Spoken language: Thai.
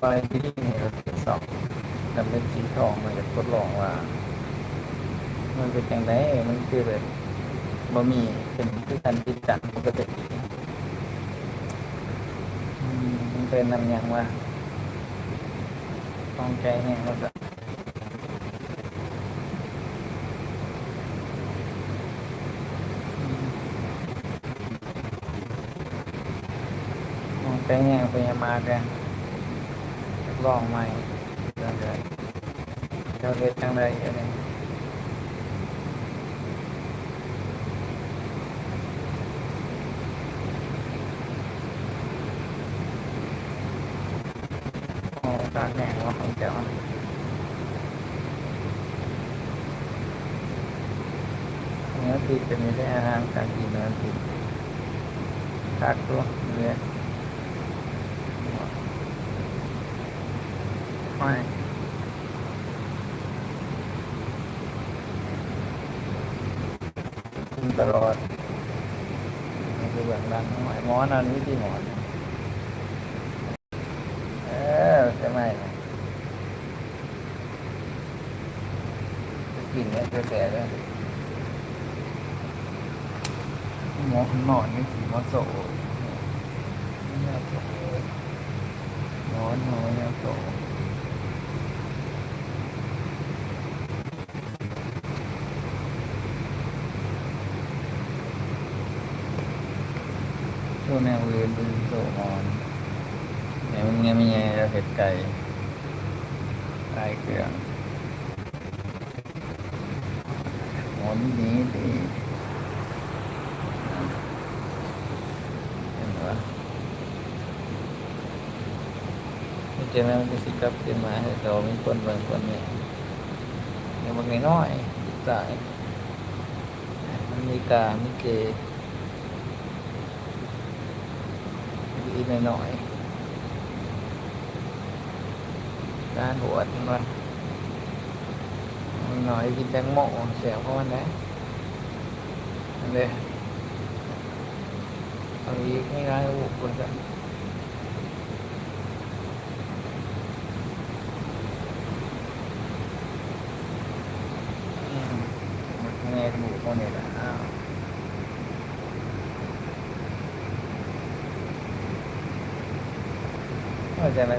ไปที่นี่เราทดสอบแต่เป็นสีทองมันจะทดลองว่า มันเป็นอย่างไรมันคือแบบบะหมี่เป็นคือกันติดจันปกติมันเป็นนำยังว่าต้องใจแห้งแล้วก็อืมต้องใจแห้งไปยามากัน ลองใหม่เรื่อยๆเราเรียนจังไรอะไรโอ้ตาแดงว่าของเจ้าเนื้อติดจะมีได้อาหารการกินเนื้อติดตักตัวเนื้อ ไม่กินตลอดนี่คือแบบนั้นหมอยหมอนั่นวิธีหมอนะเออใช่ไหมนะจะกินเนี่ยจะแก่เลยหมอหมอนี่สีหมอโสหมอโสหมอหมอเนี่ยโส ช่วงแนวเรียนเป็นโสมอนเนี่ยมันยังมีไงเราเห็ดไก่ไก่เครื่องหอนนี้ดีเห็นปะนี่เจอแม่มันจะสิกับขึ้นมาให้เรามีคนบางคนเนี่ยย่างบางน้อยๆสายมันมีกามีเก อีกหน่อยๆการหัวมันว่ามันหน่อยกินแตงโมเสียเพราะมันนะอันเดียเอาอีกไม่ได้บุกคนกันอืมมันแง่บุกคนนี้ละอ้าว เข้าใจไห